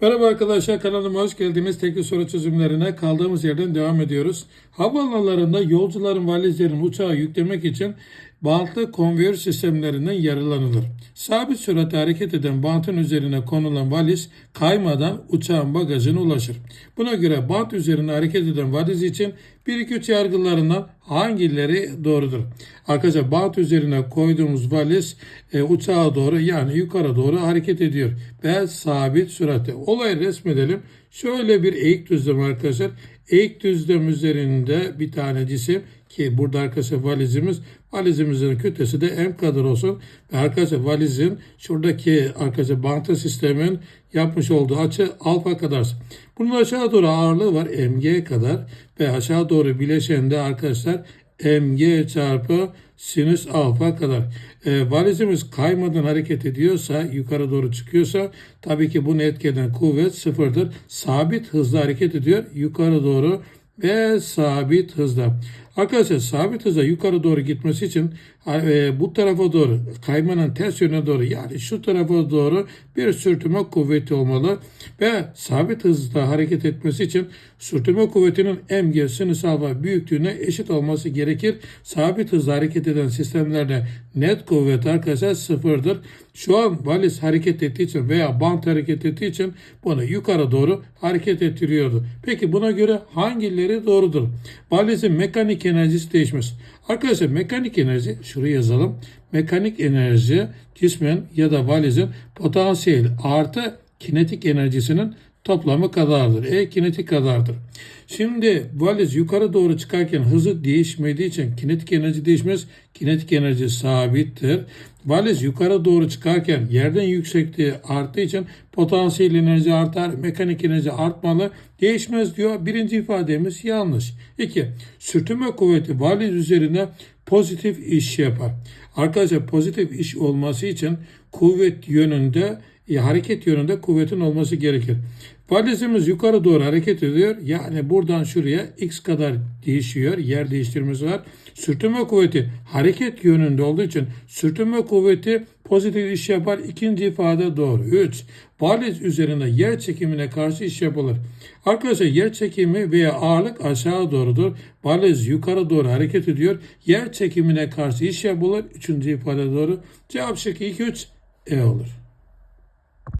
Merhaba arkadaşlar kanalıma hoş geldiniz. Tekli soru çözümlerine kaldığımız yerden devam ediyoruz. Havaalanlarında yolcuların valizlerini uçağa yüklemek için bantlı konveyör sistemlerinden yararlanılır. Sabit süratle hareket eden bantın üzerine konulan valiz kaymadan uçağın bagajına ulaşır. Buna göre bant üzerine hareket eden valiz için 1-2-3 yargılarından hangileri doğrudur? Arkadaşlar bant üzerine koyduğumuz valiz e, uçağa doğru yani yukarı doğru hareket ediyor ve sabit süratle. Olayı resmedelim. Şöyle bir eğik düzlem arkadaşlar. Eğik düzlem üzerinde bir tane cisim ki burada arkadaşlar valizimiz valizimizin kütlesi de m kadar olsun. Ve arkadaşlar valizin şuradaki arkadaşlar bantı sistemin yapmış olduğu açı alfa kadar. Bunun aşağı doğru ağırlığı var mg kadar ve aşağı doğru bileşende arkadaşlar mg çarpı sinüs alfa kadar. E, valizimiz kaymadan hareket ediyorsa, yukarı doğru çıkıyorsa tabii ki bunu etkileyen kuvvet sıfırdır. Sabit hızla hareket ediyor yukarı doğru ve sabit hızla. Arkadaşlar sabit hızla yukarı doğru gitmesi için e, bu tarafa doğru kaymanın ters yönüne doğru yani şu tarafa doğru bir sürtünme kuvveti olmalı ve sabit hızla hareket etmesi için sürtünme kuvvetinin mg sinüs alfa büyüklüğüne eşit olması gerekir. Sabit hızla hareket eden sistemlerde net kuvvet arkadaşlar sıfırdır. Şu an valiz hareket ettiği için veya bant hareket ettiği için bunu yukarı doğru hareket ettiriyordu. Peki buna göre hangileri doğrudur? Valizin mekanik enerjisi değişmez. Arkadaşlar mekanik enerji şuraya yazalım. Mekanik enerji cismin ya da valizin potansiyel artı kinetik enerjisinin toplamı kadardır. E kinetik kadardır. Şimdi valiz yukarı doğru çıkarken hızı değişmediği için kinetik enerji değişmez. Kinetik enerji sabittir. Valiz yukarı doğru çıkarken yerden yüksekliği arttığı için potansiyel enerji artar, mekanik enerji artmalı. Değişmez diyor. Birinci ifademiz yanlış. İki, sürtünme kuvveti valiz üzerine pozitif iş yapar. Arkadaşlar pozitif iş olması için kuvvet yönünde e, hareket yönünde kuvvetin olması gerekir. Valizimiz yukarı doğru hareket ediyor. Yani buradan şuraya x kadar değişiyor. Yer değiştirmesi var. Sürtünme kuvveti hareket yönünde olduğu için sürtünme kuvveti pozitif iş yapar. İkinci ifade doğru. 3. Valiz üzerinde yer çekimine karşı iş yapılır. Arkadaşlar yer çekimi veya ağırlık aşağı doğrudur. Valiz yukarı doğru hareket ediyor. Yer çekimine karşı iş yapılır. Üçüncü ifade doğru. Cevap şıkkı 2 3 E olur.